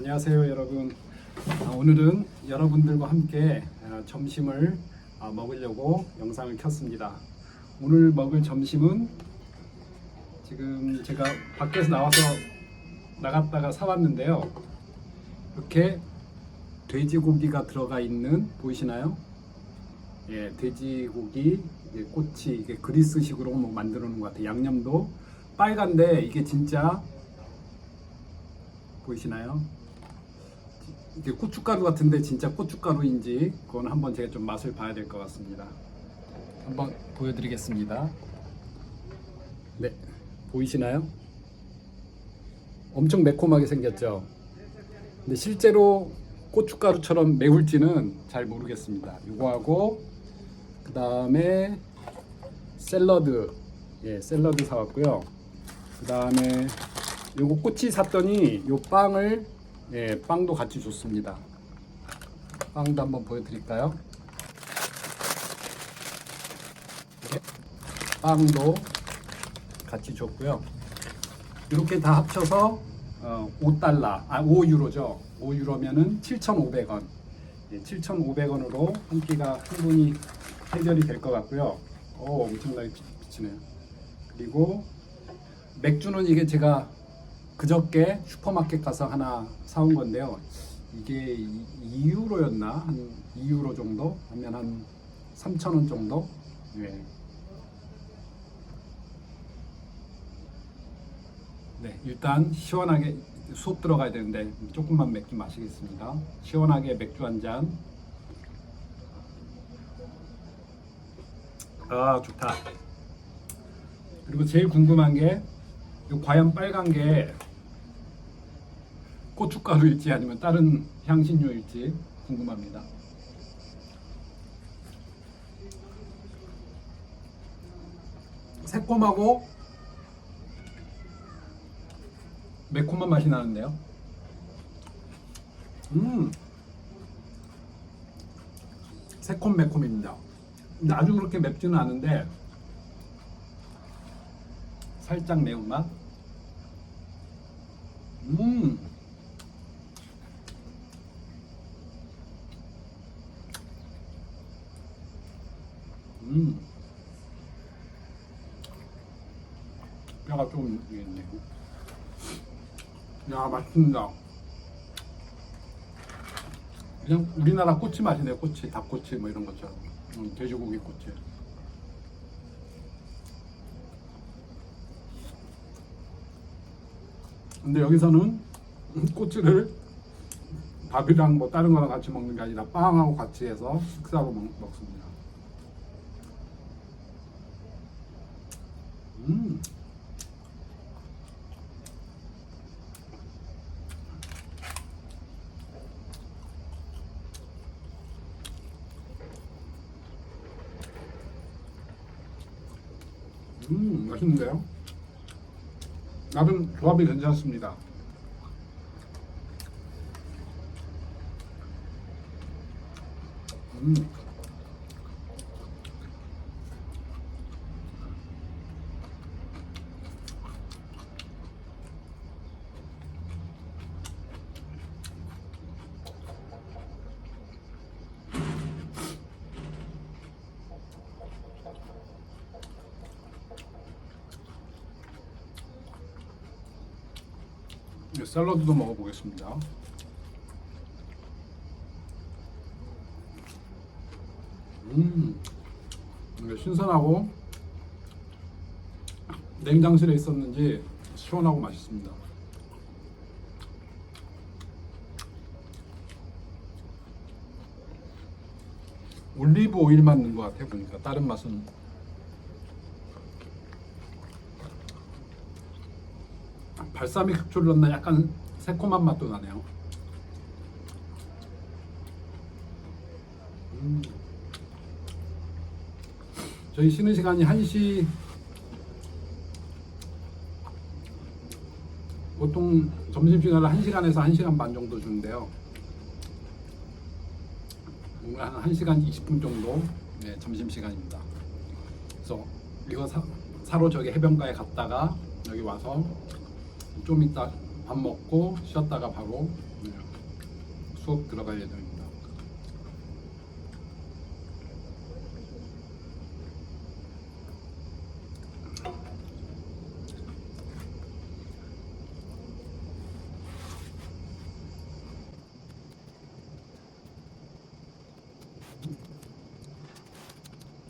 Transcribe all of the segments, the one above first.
안녕하세요 여러분 아, 오늘은 여러분들과 함께 아, 점심을 아, 먹으려고 영상을 켰습니다 오늘 먹을 점심은 지금 제가 밖에서 나와서 나갔다가 사왔는데요 이렇게 돼지고기가 들어가 있는 보이시나요? 예, 돼지고기 이게 꼬치 이게 그리스식으로 뭐 만들어 놓은 것 같아요 양념도 빨간데 이게 진짜 보이시나요? 이게 고춧가루 같은데 진짜 고춧가루인지 그건 한번 제가 좀 맛을 봐야 될 것 같습니다. 한번 보여드리겠습니다. 네, 보이시나요? 엄청 매콤하게 생겼죠. 근데 실제로 고춧가루처럼 매울지는 잘 모르겠습니다. 이거하고 그 다음에 샐러드, 예, 샐러드 사왔고요. 그 다음에 요거 꼬치 샀더니 요 빵을 예, 빵도 같이 줬습니다. 빵도 한번 보여드릴까요? 빵도 같이 줬고요. 이렇게 다 합쳐서 어, 5달러, 아 5유로죠. 5유로면은 7,500원. 예, 7,500원으로 한 끼가 충분히 해결이 될 것 같고요. 오, 엄청나게 비- 비치네요. 그리고 맥주는 이게 제가 그저께 슈퍼마켓 가서 하나 사온 건데요. 이게 2유로였나? 한 2유로 정도? 하면 한 3,000원 정도? 네. 네, 일단 시원하게 수업 들어가야 되는데 조금만 맥주 마시겠습니다. 시원하게 맥주 한 잔. 아, 좋다. 그리고 제일 궁금한 게, 이 과연 빨간 게 고춧가루일지 아니면 다른 향신료일지 궁금합니다. 새콤하고 매콤한 맛이 나는데요. 음, 새콤 매콤입니다. 근데 아주 그렇게 맵지는 않은데 살짝 매운맛. 음. 음. 조금 있네요. 야, 맛있습니다. 그냥 우리나라 꼬치 맛이네요. 꼬치, 닭꼬치 뭐 이런 것처럼. 음, 돼지고기 꼬치. 근데 여기서는 꼬치를 밥이랑 뭐 다른 거랑 같이 먹는 게 아니라 빵하고 같이 해서 식사로 먹, 먹습니다. 음. 음, 맛있는데요? 나름 조합이 괜찮습니다. 음. 샐러드도 먹어보겠습니다. 음, 신선하고 냉장실에 있었는지 시원하고 맛있습니다. 올리브 오일만 넣은 것 같아 보니까 다른 맛은 발사믹 식초를 넣나 약간 새콤한 맛도 나네요. 음. 저희 쉬는 시간이 1시 보통 점심시간을 1시간에서 1시간 반 정도 주는데요. 한 1시간 20분 정도 네, 점심시간입니다. 그래서 이거 사, 사러 저기 해변가에 갔다가 여기 와서 좀 이따 밥 먹고 쉬었다가 바로 네, 수업 들어갈 예정입니다.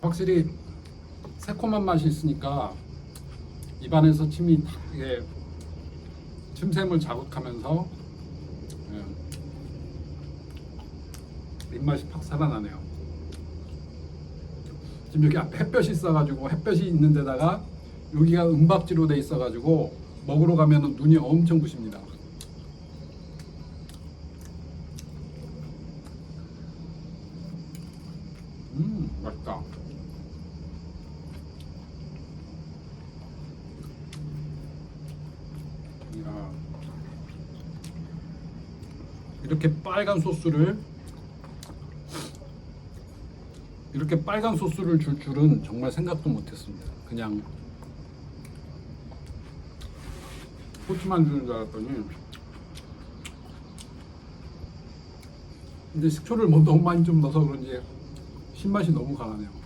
확실히 새콤한 맛이 있으니까 입안에서 침이 탁 이게 침샘을 자극하면서 예, 입맛이 팍 살아나네요. 지금 여기 앞에 햇볕이 있어가지고 햇볕이 있는 데다가 여기가 은박지로 돼 있어가지고 먹으러 가면 눈이 엄청 부십니다. 음 맛있다. 이야. 이렇게 빨간 소스를 이렇게 빨간 소스를 줄 줄은 정말 생각도 못했습니다. 그냥 고추만 주는 줄 알았더니 근데 식초를 뭐 너무 많이 좀 넣어서 그런지 신맛이 너무 강하네요.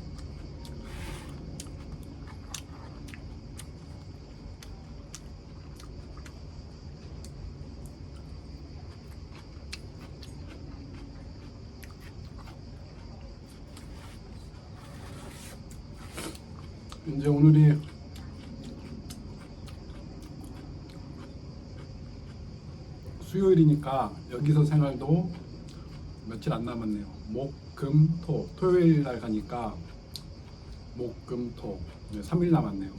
이제 오늘이 수요일이니까 여기서 생활도 며칠 안 남았네요. 목, 금, 토. 토요일 날 가니까 목, 금, 토. 네, 3일 남았네요.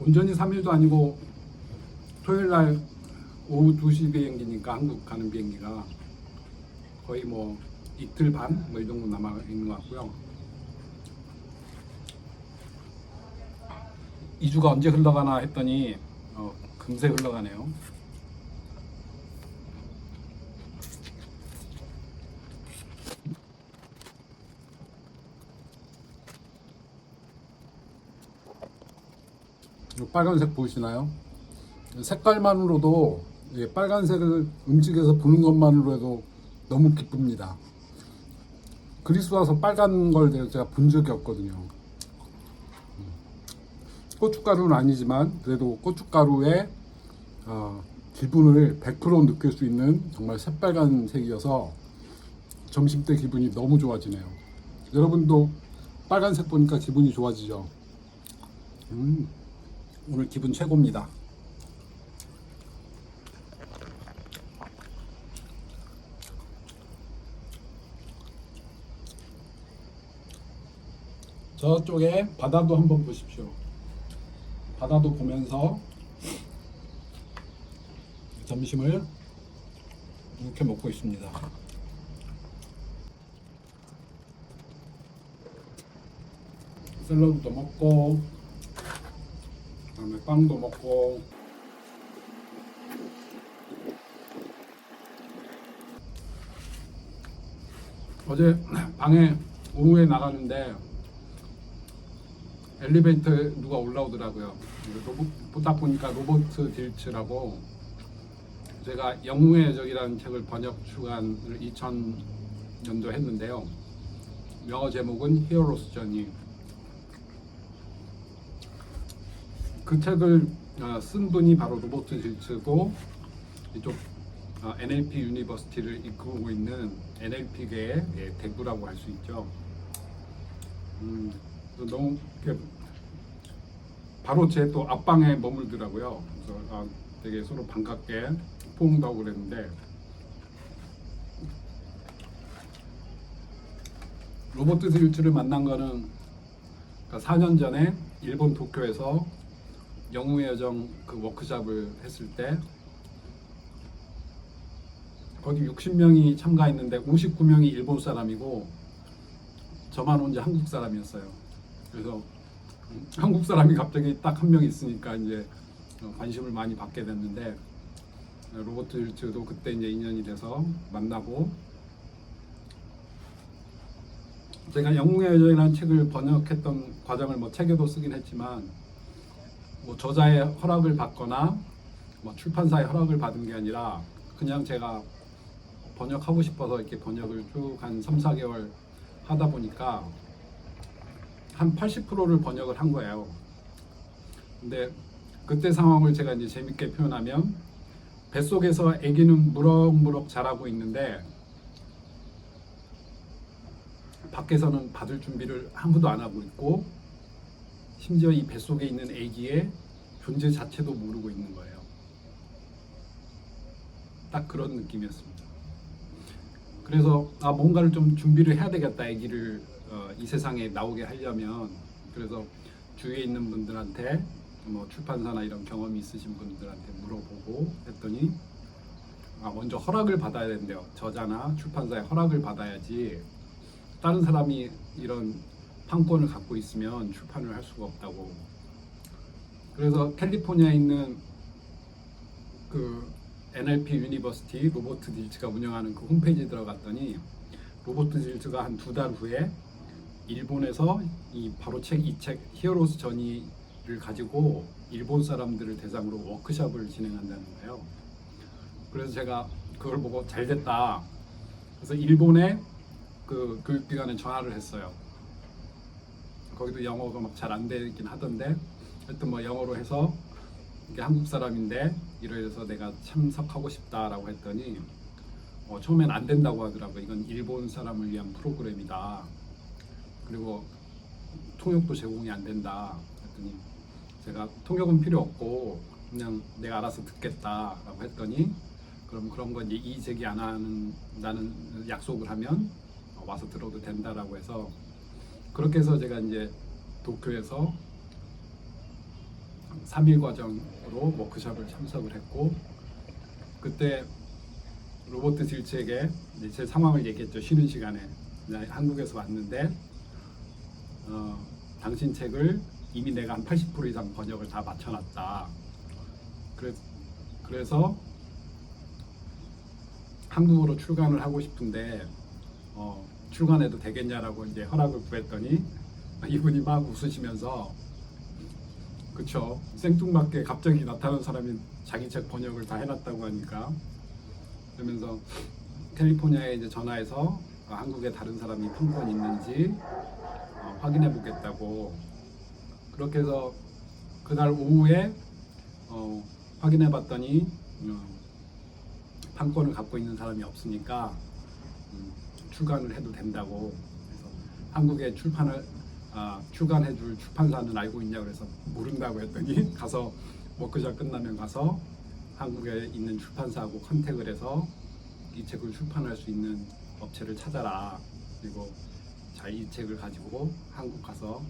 온전히 3일도 아니고 토요일 날 오후 2시 비행기니까 한국 가는 비행기가 거의 뭐 이틀 반 뭐 이 정도 남아 있는 것 같고요. 2주가 언제 흘러가나 했더니 어, 금세 흘러가네요. 이 빨간색 보이시나요? 색깔만으로도 이 빨간색을 음식에서 보는 것만으로 해도 너무 기쁩니다. 그리스 와서 빨간 걸 제가 본 적이 없거든요. 고춧가루는 아니지만 그래도 고춧가루의 어, 기분을 100% 느낄 수 있는 정말 새빨간 색이어서 점심 때 기분이 너무 좋아지네요. 여러분도 빨간색 보니까 기분이 좋아지죠. 음, 오늘 기분 최고입니다. 저쪽에 바다도 한번 보십시오. 바다도 보면서 점심을 이렇게 먹고 있습니다. 샐러드도 먹고 그다음에 빵도 먹고 어제 방에 오후에 나가는데 엘리베이터에 누가 올라오더라고요. 로봇, 보다 보니까 로버트 딜츠라고 제가 영웅의 적이라는 책을 번역 출간을 2000년도 했는데요. 영어 제목은 히어로스 저니. 그 책을 어, 쓴 분이 바로 로버트 딜츠고 이쪽 어, NLP 유니버시티를 이끌고 있는 NLP계의 예, 대구라고 할 수 있죠. 음, 너무 바로 제 또 앞방에 머물더라고요. 그래서 아, 되게 서로 반갑게 하고 그랬는데 로버트 스윌츠를 만난 거는 그러니까 4년 전에 일본 도쿄에서 영웅의 여정 그 워크샵을 했을 때 거기 60명이 참가했는데 59명이 일본 사람이고 저만 혼자 한국 사람이었어요. 그래서 음, 한국 사람이 갑자기 딱 한 명 있으니까 이제 어, 관심을 많이 받게 됐는데 어, 로버트 힐츠도 그때 이제 인연이 돼서 만나고 제가 영웅의 여정이라는 책을 번역했던 과정을 뭐 책에도 쓰긴 했지만 뭐 저자의 허락을 받거나 뭐 출판사의 허락을 받은 게 아니라 그냥 제가 번역하고 싶어서 이렇게 번역을 쭉 한 3, 4개월 하다 보니까 한 80%를 번역을 한 거예요. 근데 그때 상황을 제가 이제 재밌게 표현하면 뱃속에서 아기는 무럭무럭 자라고 있는데 밖에서는 받을 준비를 아무도 안 하고 있고 심지어 이 뱃속에 있는 아기의 존재 자체도 모르고 있는 거예요. 딱 그런 느낌이었습니다. 그래서 아 뭔가를 좀 준비를 해야 되겠다 아기를 어, 이 세상에 나오게 하려면 그래서 주위에 있는 분들한테 뭐 출판사나 이런 경험이 있으신 분들한테 물어보고 했더니 아 먼저 허락을 받아야 된대요. 저자나 출판사의 허락을 받아야지 다른 사람이 이런 판권을 갖고 있으면 출판을 할 수가 없다고. 그래서 캘리포니아에 있는 그 NLP 유니버시티 로버트 딜츠가 운영하는 그 홈페이지에 들어갔더니 로버트 딜츠가 한 두 달 후에 일본에서 이 바로 책 이 책 히어로스 전이를 가지고 일본 사람들을 대상으로 워크숍을 진행한다는 거예요. 그래서 제가 그걸 보고 잘 됐다. 그래서 일본에 그 교육기관에 전화를 했어요. 거기도 영어가 막 잘 안 되긴 하던데 하여튼 뭐 영어로 해서 이게 한국 사람인데 이래서 내가 참석하고 싶다라고 했더니 어, 처음엔 안 된다고 하더라고. 이건 일본 사람을 위한 프로그램이다. 그리고 통역도 제공이 안 된다. 했더니 제가 통역은 필요 없고 그냥 내가 알아서 듣겠다라고 했더니 그럼 그런 건 이의 제기 안 나는 약속을 하면 어, 와서 들어도 된다라고 해서 그렇게 해서 제가 이제 도쿄에서 3일 과정으로 워크숍을 참석을 했고 그때 로버트 이제 제 상황을 얘기했죠. 쉬는 시간에. 나 한국에서 왔는데 어, 당신 책을 이미 내가 한 80% 이상 번역을 다 마쳐놨다. 그래, 그래서 한국어로 출간을 하고 싶은데 어, 출간해도 되겠냐라고 이제 허락을 구했더니 이분이 막 웃으시면서 그쵸 생뚱맞게 갑자기 나타난 사람이 자기 책 번역을 다 해놨다고 하니까 그러면서 캘리포니아에 이제 전화해서 어, 한국에 다른 사람이 판권 있는지 어, 확인해 보겠다고 그렇게 해서 그날 오후에 어, 확인해 봤더니 어, 판권을 갖고 있는 사람이 없으니까 음, 출간을 해도 된다고 그래서 한국에 출판을 아, 출간해 줄 출판사는 알고 있냐 그래서 모른다고 했더니 가서 워크숍 끝나면 가서 한국에 있는 출판사하고 컨택을 해서 이 책을 출판할 수 있는 업체를 찾아라. 그리고 자 이 책을 가지고 한국 가서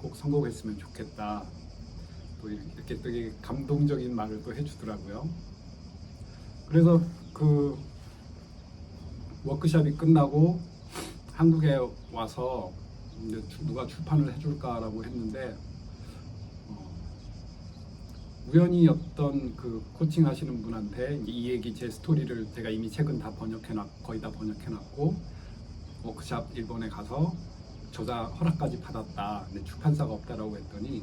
꼭 성공했으면 좋겠다. 또 이렇게 되게 감동적인 말을 또 해주더라고요. 그래서 그 워크숍이 끝나고 한국에 와서 이제 주- 누가 출판을 해줄까라고 했는데 어, 우연히 어떤 그 코칭 하시는 분한테 이 얘기 제 스토리를 제가 이미 책은 다 번역해 놨 거의 다 번역해 놨고 워크샵 일본에 가서 저자 허락까지 받았다. 근데 출판사가 없다라고 했더니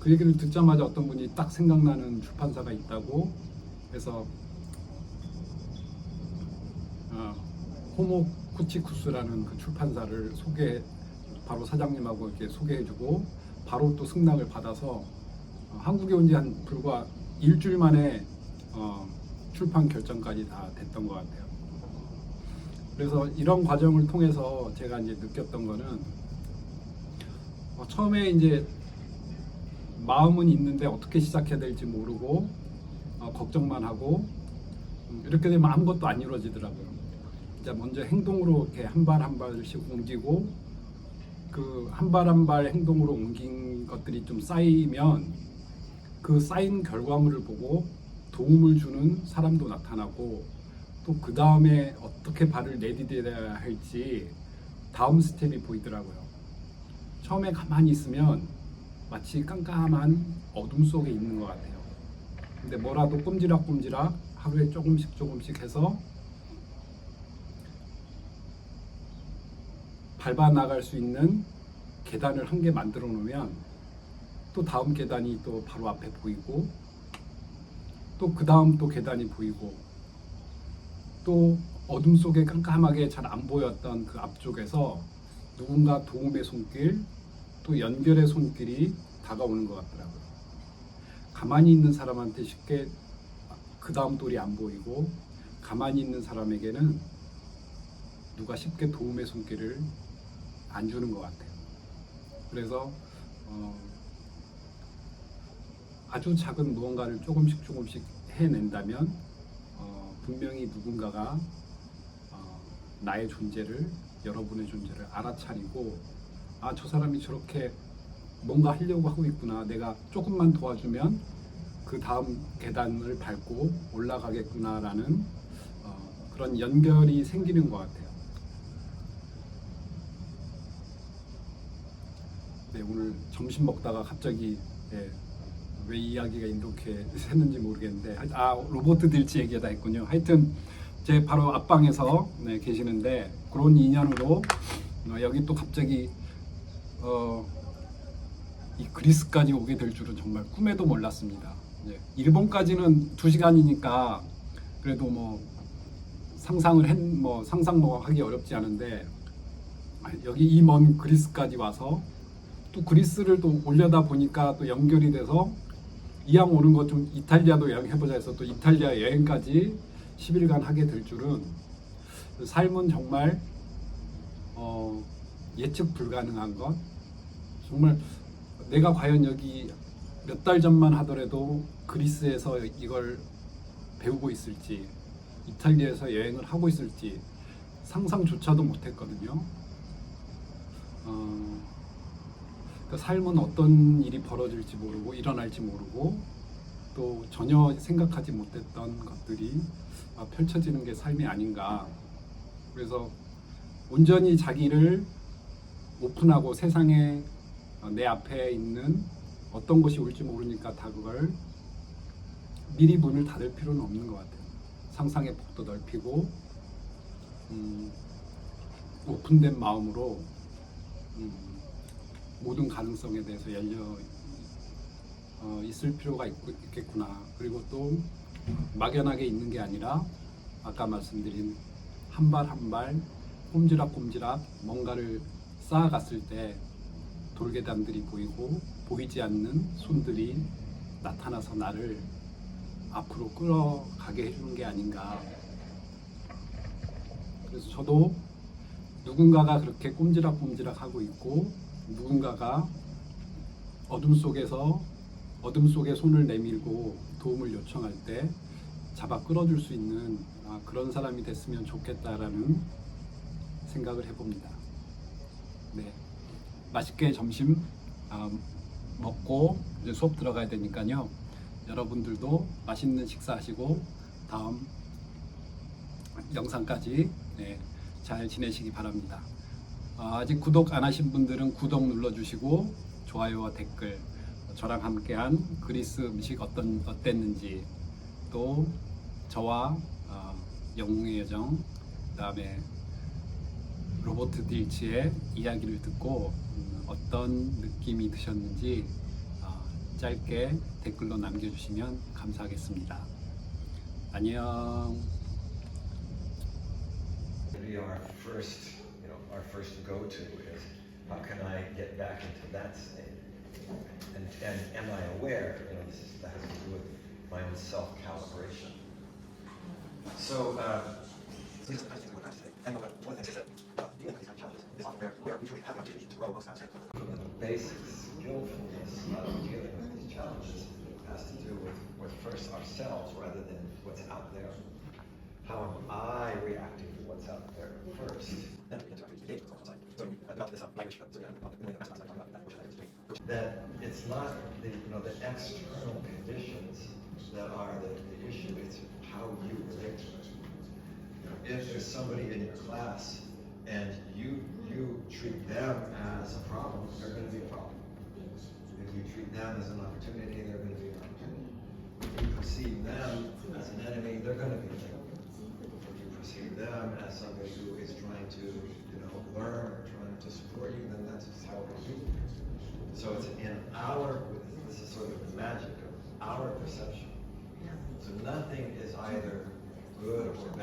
그 얘기를 듣자마자 어떤 분이 딱 생각나는 출판사가 있다고 해서 어, 호모 쿠치쿠스라는 그 출판사를 소개 바로 사장님하고 이렇게 소개해주고 바로 또 승낙을 받아서 어, 한국에 온 지 한 불과 일주일 만에 어, 출판 결정까지 다 됐던 것 같아요. 그래서 이런 과정을 통해서 제가 이제 느꼈던 거는 어, 처음에 이제 마음은 있는데 어떻게 시작해야 될지 모르고 어, 걱정만 하고 음, 이렇게 되면 아무것도 안 이루어지더라고요. 이제 먼저 행동으로 이렇게 한 발 한 발씩 옮기고 그 한 발 한 발 행동으로 옮긴 것들이 좀 쌓이면 그 쌓인 결과물을 보고 도움을 주는 사람도 나타나고 또 그 다음에 어떻게 발을 내디뎌야 할지 다음 스텝이 보이더라고요. 처음에 가만히 있으면 마치 깜깜한 어둠 속에 있는 것 같아요. 근데 뭐라도 꼼지락꼼지락 하루에 조금씩 조금씩 해서 밟아 나갈 수 있는 계단을 한 개 만들어 놓으면 또 다음 계단이 또 바로 앞에 보이고 또 그 다음 또 계단이 보이고 또 어둠 속에 깜깜하게 잘 안 보였던 그 앞쪽에서 누군가 도움의 손길 또 연결의 손길이 다가오는 것 같더라고요. 가만히 있는 사람한테 쉽게 그 다음 돌이 안 보이고 가만히 있는 사람에게는 누가 쉽게 도움의 손길을 안 주는 것 같아요. 그래서 어, 아주 작은 무언가를 조금씩 조금씩 해낸다면 어, 분명히 누군가가 어, 나의 존재를 여러분의 존재를 알아차리고 아 저 사람이 저렇게 뭔가 하려고 하고 있구나 내가 조금만 도와주면 그 다음 계단을 밟고 올라가겠구나라는 어, 그런 연결이 생기는 것 같아요. 네 오늘 점심 먹다가 갑자기 예, 왜 이야기가 이렇게 샜는지 모르겠는데 아 로버트 딜치 얘기가 있군요. 하여튼 제 바로 앞방에서 네, 계시는데 그런 인연으로 어, 여기 또 갑자기 어, 이 그리스까지 오게 될 줄은 정말 꿈에도 몰랐습니다. 이제 일본까지는 두 시간이니까 그래도 뭐 상상을 했, 뭐 상상 뭐 하기 어렵지 않은데 여기 이 먼 그리스까지 와서 또 그리스를 또 올려다 보니까 또 연결이 돼서 이왕 오는 것 좀 이탈리아도 여행 해보자 해서 또 이탈리아 여행까지 10일간 하게 될 줄은 삶은 정말 어, 예측 불가능한 것 정말 내가 과연 여기 몇 달 전만 하더라도 그리스에서 이걸 배우고 있을지 이탈리아에서 여행을 하고 있을지 상상조차도 못했거든요. 어, 그 삶은 어떤 일이 벌어질지 모르고 일어날지 모르고 또 전혀 생각하지 못했던 것들이 아, 펼쳐지는 게 삶이 아닌가. 그래서 온전히 자기를 오픈하고 세상에 어, 내 앞에 있는 어떤 것이 올지 모르니까 다 그걸 미리 문을 닫을 필요는 없는 것 같아요. 상상의 폭도 넓히고 음, 오픈된 마음으로 음, 모든 가능성에 대해서 열려 어, 있을 필요가 있, 있겠구나. 그리고 또 막연하게 있는 게 아니라 아까 말씀드린 한 발 한 발 꼼지락꼼지락 뭔가를 쌓아갔을 때 돌계단들이 보이고 보이지 않는 손들이 나타나서 나를 앞으로 끌어가게 해주는 게 아닌가. 그래서 저도 누군가가 그렇게 꼼지락꼼지락 하고 있고 누군가가 어둠 속에서 어둠 속에 손을 내밀고 도움을 요청할 때 잡아 끌어줄 수 있는 아, 그런 사람이 됐으면 좋겠다라는 생각을 해봅니다. 네, 맛있게 점심 아, 먹고 이제 수업 들어가야 되니까요. 여러분들도 맛있는 식사하시고 다음 영상까지 네, 잘 지내시기 바랍니다. 아, 아직 구독 안 하신 분들은 구독 눌러주시고 좋아요와 댓글 저랑 함께한 그리스 음식 어떤 어땠는지 또 저와 어, 영웅의 여정 그다음에 로버트 딜치의 이야기를 듣고 음, 어떤 느낌이 드셨는지 어, 짧게 댓글로 남겨주시면 감사하겠습니다. 안녕. Our first, go-to is how can I get back into that state? And, and am I aware? You know, this is, that has to do with my own self-calibration. So, uh, the basic skillfulness of dealing with these challenges has to do with, with first ourselves rather than what's out there. How am I reacting to what's out there first? That it's not the, you know, the external conditions that are the, the issue, it's how you relate to it. If there's somebody in your class and you, you treat them as a problem, they're gonna be a problem. If you treat them as an opportunity, they're gonna be an opportunity. If you perceive them as an enemy, they're gonna be an enemy. If you perceive them as somebody who is trying to, you know, learn or trying to support you, then that's how it will be. So it's in our, this is sort of the magic of our perception. So nothing is either good or bad.